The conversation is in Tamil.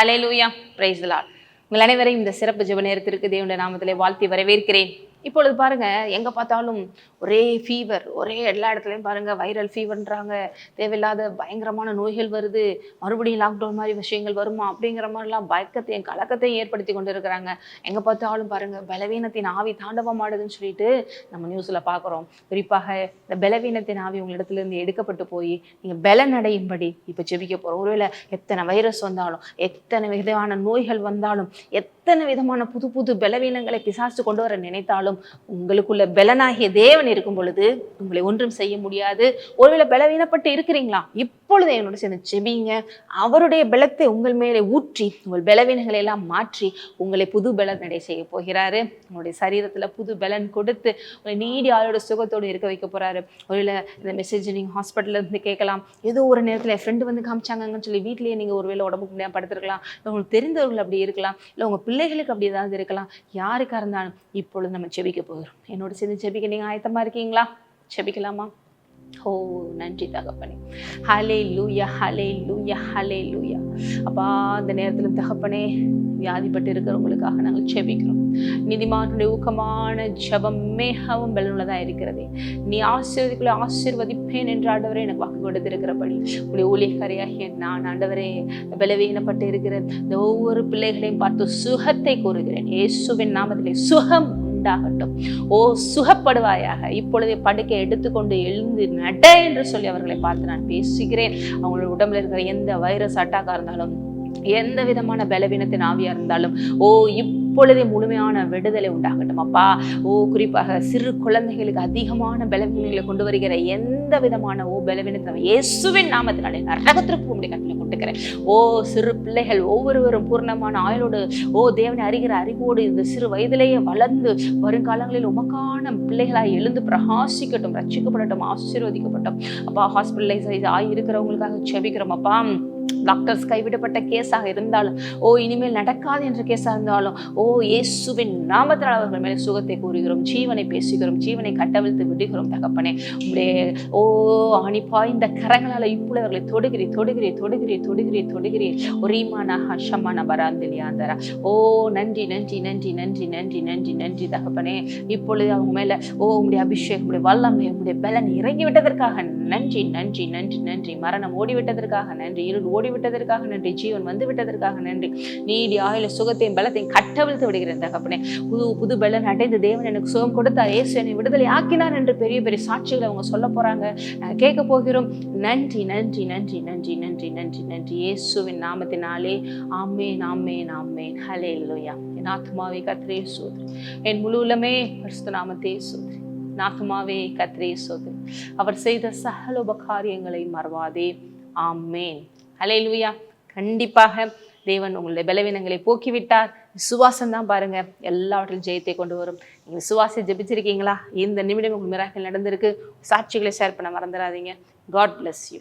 ஹலே லூயா பிரைஸ் உங்கள் அனைவரையும் இந்த சிறப்பு ஜெப நேரத்திற்கு தேவனுடைய நாமத்திலே வாழ்த்தி வரவேற்கிறேன். இப்பொழுது பாருங்க எங்க பார்த்தாலும் ஒரே ஃபீவர் ஒரே எல்லா இடத்துலையும் பாருங்க வைரல் ஃபீவர்ன்றாங்க தேவையில்லாத பயங்கரமான நோய்கள் வருது. மறுபடியும் லாக்டவுன் மாதிரி விஷயங்கள் வருமா? அப்படிங்கிற மாதிரிலாம் பயக்கத்தையும் கலக்கத்தையும் ஏற்படுத்தி கொண்டு இருக்கிறாங்க எங்க பார்த்தாலும் பாருங்க பலவீனத்தின் ஆவி தாண்டவமாடுதுன்னு சொல்லிட்டு நம்ம நியூஸ்ல பார்க்குறோம். குறிப்பாக இந்த பலவீனத்தின் ஆவி உங்களிடத்திலிருந்து எடுக்கப்பட்டு போய் நீங்க பலன் அடையும்படி இப்போ ஜெபிக்க போறோம். ஒருவேளை எத்தனை வைரஸ் வந்தாலும் எத்தனை விதமான நோய்கள் வந்தாலும் எத்தனை விதமான புது புது பலவீனங்களை பிசாசு கொண்டு வர நினைத்தாலும் உங்களுக்குள்ள பலனாகிய தேவன் இருக்கும் பொழுது உங்களை ஒன்றும் செய்ய முடியாது. ஒருவேளை பலவீனப்பட்டு இருக்கிறீங்களா? இப்பொழுது என்னோட சேர்ந்து செபிங்க அவருடைய பலத்தை உங்கள் மேலே ஊற்றி உங்கள் பலவீனங்களை எல்லாம் மாற்றி உங்களை புது பலன் நடை செய்ய போகிறாரு. உங்களுடைய சரீரத்தில் புது பலன் கொடுத்து உங்களை நீடி ஆளோட சுகத்தோடு இருக்க வைக்க போறாரு. ஒருவேளை இந்த மெசேஜ் நீங்கள் ஹாஸ்பிட்டல்ல இருந்து கேட்கலாம். ஏதோ ஒரு நேரத்தில் என் ஃப்ரெண்டு வந்து காமிச்சாங்கன்னு சொல்லி வீட்லேயே நீங்கள் ஒருவேளை உடம்புக்கு முடியாம படுத்துருக்கலாம். இல்லை உங்களுக்கு தெரிந்தவர்கள் அப்படி இருக்கலாம். இல்லை உங்கள் பிள்ளைகளுக்கு அப்படி ஏதாவது இருக்கலாம். யாருக்காக இருந்தாலும் இப்பொழுது நம்ம ஜெபிக்க போகிறோம். என்னோட சேர்ந்து ஜெபிக்க நீங்கள் ஆயத்தமாக இருக்கீங்களா? செபிக்கலாமா ஓ நன்றி தகப்பனே. ஹலே லூயா ஹலே லூயா ஹலே லூயா அப்பா அந்த நேரத்தில் தகப்பனே வியாதிப்பட்டு இருக்கிறவங்களுக்காக நாங்கள் செபிக்கிறோம் நிதிமானுடைய ஊக்கமான ஜபம் மிகவும் பலனுள்ளதாக இருக்கிறது. நீ ஆசீர்வதிக்குள்ள ஆசீர்வதிப்பேன் என்று ஆண்டவரே எனக்கு வாக்கு கொடுத்திருக்கிறபடி உடைய ஊழியக்காரியாகிய நான் ஆண்டவரே பலவீனப்பட்டு இருக்கிற இந்த ஒவ்வொரு பிள்ளைகளையும் பார்த்து சுகத்தை கூறுகிறேன். இயேசுவின் நாமத்திலே சுகம் உண்டாகட்டும். ஓ சுகப்படுவாயாக. இப்பொழுதே படுக்கை எடுத்துக்கொண்டு எழுந்து நட என்று சொல்லி அவர்களை பார்த்து நான் பேசுகிறேன். அவங்களோட உடம்புல இருக்கிற எந்த வைரஸ் அட்டாக்காக இருந்தாலும் எந்த விதமான பலவீனத்தின் ஆவியா இருந்தாலும் ஓ இப்பொழுதே முழுமையான விடுதலை உண்டாகட்டும். அப்பா ஓ குறிப்பாக சிறு குழந்தைகளுக்கு அதிகமான பலவீனங்களை கொண்டு வருகிற எந்த விதமான ஓ பலவீனத்தை இயேசுவின் நாமத்தினாலே நரகத்திற்கு உங்களுடைய கட்டில கொண்டுக்கிறேன் ஓ சிறு பிள்ளைகள் ஒவ்வொருவரும் பூர்ணமான ஆயுளோடு ஓ தேவனை அறிகிற அறிவோடு இந்த சிறு வயதிலேயே வளர்ந்து வருங்காலங்களில் உமக்கான பிள்ளைகளாய் எழுந்து பிரகாசிக்கட்டும் ரட்சிக்கப்படட்டும் ஆசீர்வதிக்கப்பட்டோம். அப்பா ஹாஸ்பிட்டலைஸ் ஆகி இருக்கிறவங்களுக்காக செபிக்கிறோம் அப்பா. டாக்டர்ஸ் கைவிடப்பட்ட கேஸாக இருந்தாலும் ஓ இனிமேல் நடக்காது என்ற கேஸாக இருந்தாலும் ஓ இயேசுவின் நாமத்தினால் அவர்கள் மேலே சுகத்தை கூறுகிறோம் ஜீவனை பேசுகிறோம் ஜீவனை கட்டவிழ்த்து விடுகிறோம் தகப்பனே. உடைய ஓ அணிப்பா இந்த கரங்களால் இப்பொழுது அவர்களை தொடுகிறே தொடுகிறே தொடுகிறே தொடுகிறே தொடுகிறே ஒரீமான ஹஷமான பராந்திலியாந்தரா ஓ நன்றி நன்றி நன்றி நன்றி நன்றி நன்றி நன்றி தகப்பனே. இப்பொழுது அவங்க மேல ஓ உங்களுடைய அபிஷேகம் உங்களுடைய வல்லமை உங்களுடைய பலன் இறங்கி விட்டதற்காக நன்றி நன்றி நன்றி நன்றி. மரணம் ஓடிவிட்டதற்காக நன்றி. இருள் ஓடிவிட்டதற்காக நன்றி. ஜீவன் வந்து விட்டதற்காக நன்றி. நீடி ஆயுள சுகத்தையும் பலத்தையும் கட்டவிழ்த்து விடுகிறேன் தகப்பனே. புது புது பலன் அடைந்து தேவன் எனக்கு சுகம் கொடுத்தார். இயேசு என்னை விடுதலை ஆக்கினார் என்று பெரிய பெரிய சாட்சிகளை அவங்க சொல்ல போறாங்க. கேட்க போகிறோம். நன்றி நன்றி நன்றி நன்றி நன்றி நன்றி நன்றி. இயேசுவின் நாமத்தினாலே ஆமேன் ஆமேன் ஆமேன். ஹலே இல்லையா என் ஆத்மாவை கத்திரே சோதரி. என் முழு உள்ளமே பரிசுத்த நாமத்தே சோதரி. நாத்துமாவே கத்திரே சோதரி. அவர் செய்த சகலோப காரியங்களை மறவாதே. ஆமேன். ஹலே லூயா கண்டிப்பாக தேவன் உங்களுடைய பலவீனங்களை போக்கிவிட்டார். விசுவாசம் தான் பாருங்க. எல்லாவற்றிலும் ஜெயத்தை கொண்டு வரும். நீங்க விசுவாசி ஜெபிச்சிருக்கீங்களா? இந்த நிமிடம் உங்களுக்கு மிராக்கள் நடந்திருக்கு. சாட்சிகளை ஷேர் பண்ண மறந்துடாதீங்க. God bless you